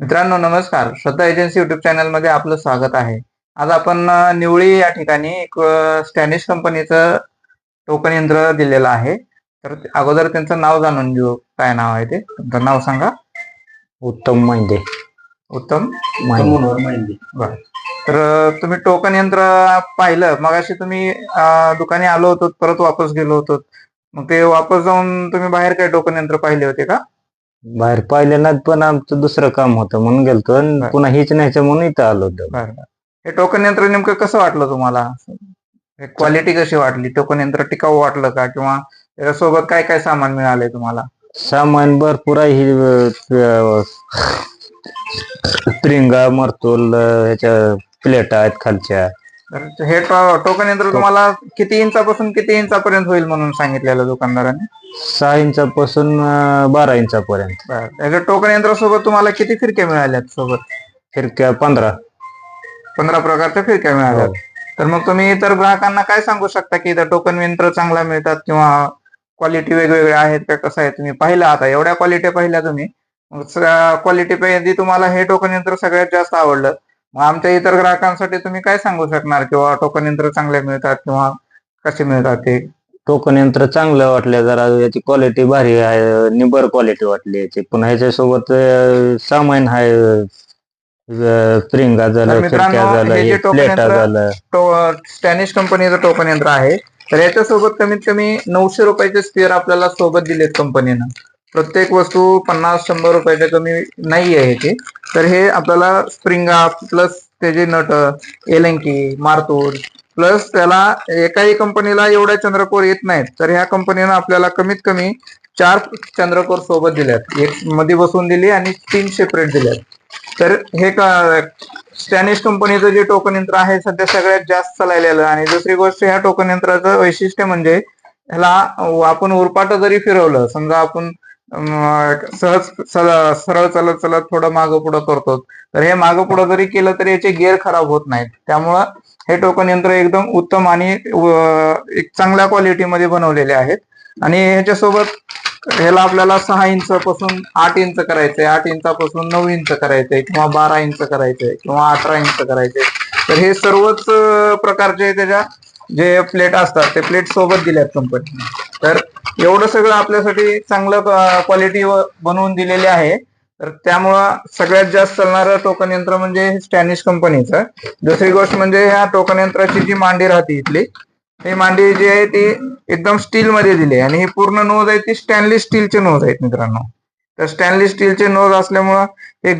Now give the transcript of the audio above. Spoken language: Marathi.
मित्रांनो नमस्कार. श्रद्धा एजन्सी युट्यूब चॅनलमध्ये आपलं स्वागत आहे. आज आपण निवळी या ठिकाणी एक स्टॅनिश कंपनीचं टोकन यंत्र दिलेलं आहे. तर अगोदर त्यांचं नाव जाणून घेऊ. काय नाव आहे ते? तुमचं नाव सांगा. उत्तम माहिती उत्तम माहिती बरं. तर तुम्ही टोकन यंत्र पाहिलं. मग अशी तुम्ही दुकानी आलो होतो परत वापस गेलो होतो. मग ते वापस जाऊन तुम्ही बाहेर काय टोकन यंत्र पाहिले होते का? बाहेर पाहिले नाहीत पण आमचं दुसरं काम होतं म्हणून गेलतो आणि बरं. पुन्हा हीच न्यायचं म्हणून इथं आलो होतो. बरं. बरं. हे टोकन यंत्र नेमकं कसं वाटलं तुम्हाला? क्वालिटी कशी वाटली? टोकन यंत्र टिकाऊ वाटलं का? किंवा त्याच्यासोबत काय काय सामान मिळालंय तुम्हाला? सामान भरपूर आहे. ही स्प्रिंगा मरतोल ह्याच्या प्लेटा आहेत खालच्या. तर हे टोकन यंत्र तुम्हाला किती इंचापासून किती इंचापर्यंत होईल म्हणून सांगितलेलं दुकानदाराने? सहा इंचापासून बारा इंचापर्यंत. बरं. त्याच्या टोकन यंत्रासोबत तुम्हाला किती फिरक्या मिळाल्यात सोबत? फिरक्या पंधरा. पंधरा प्रकारच्या फिरक्या मिळाल्यात. हो. तर मग तुम्ही इतर ग्राहकांना काय सांगू शकता की इथं टोकन यंत्र चांगला मिळतात किंवा क्वालिटी वेगवेगळ्या आहेत का? कसं आहे? तुम्ही पाहिलं आता एवढ्या क्वालिटी पाहिल्या तुम्ही. मग क्वालिटी पैकी तुम्हाला हे टोकन यंत्र सगळ्यात जास्त आवडलं. मग आमच्या इतर ग्राहकांसाठी तुम्ही काय सांगू शकणार? किंवा टोकन यंत्र चांगले मिळतात किंवा कसे मिळतात ते? टोकन यंत्र चांगलं वाटलं जरा याची क्वालिटी भारी आहे निबर क्वालिटी वाटली याची. पुन्हा ह्याच्यासोबत अं, सामान आहे स्प्रिंगा तर झालं मित्रांनो, फिरक्या झालं हे जे टोकन प्लेटा यंत्र- झालं. तो स्टॅनिश कंपनीचं टोकन यंत्र आहे. तर याच्यासोबत कमीत कमी नऊशे रुपयाचे स्पेअर आपल्याला सोबत दिलेत कंपनीनं प्रत्येक वस्तू पन्नास शंभर रुपयाच्या कमी नाही आहे ते. तर हे आपल्याला स्प्रिंगा प्लस त्याचे नट एलंकी मारतूर प्लस त्याला एकाही कंपनीला एवढ्या चंद्रकोर येत नाहीत. तर ह्या कंपनीनं आपल्याला कमीत कमी चार चंद्रकोर सोबत दिल्यात. एक मध्ये बसून दिली आणि तीन सेपरेट दिल्यात. तर हे का स्टॅनिश कंपनीचं जे टोकन यंत्र आहे सध्या सगळ्यात जास्त चाललेलं आणि दुसरी गोष्ट ह्या टोकन यंत्राचं वैशिष्ट्य म्हणजे ह्याला आपण उरपाट जरी फिरवलं समजा आपण सहज सरळ चालत चालत थोडं मागं पुढं करतो. तर हे मागं पुढं जरी केलं तरी याचे गेअर खराब होत नाहीत. त्यामुळं हे टोकन यंत्र एकदम उत्तम आणि एक चांगल्या क्वालिटीमध्ये बनवलेले आहेत. आणि ह्याच्यासोबत ह्याला आपल्याला सहा इंच पासून आठ इंच करायचंय. आठ इंचापासून नऊ इंच करायचंय किंवा बारा इंच करायचंय किंवा अठरा इंच करायचंय. तर हे सर्वच प्रकारचे त्याच्या जे प्लेट असतात ते प्लेट सोबत दिल्यात कंपनीने तर एवढं सगळं आपल्यासाठी चांगलं क्वालिटी बनवून दिलेली आहे. तर त्यामुळं सगळ्यात जास्त चालणारं टोकन यंत्र म्हणजे स्टॅनिश कंपनीचं दुसरी गोष्ट म्हणजे ह्या टोकन यंत्राची जी मांडी राहते इथली ही मांडी जी आहे ती एकदम स्टील मध्ये दिली आहे. आणि ही पूर्ण नोज आहे ती स्टॅनलेस स्टीलचे नोज आहेत मित्रांनो. तर स्टॅनलेस स्टीलचे नोज असल्यामुळं हे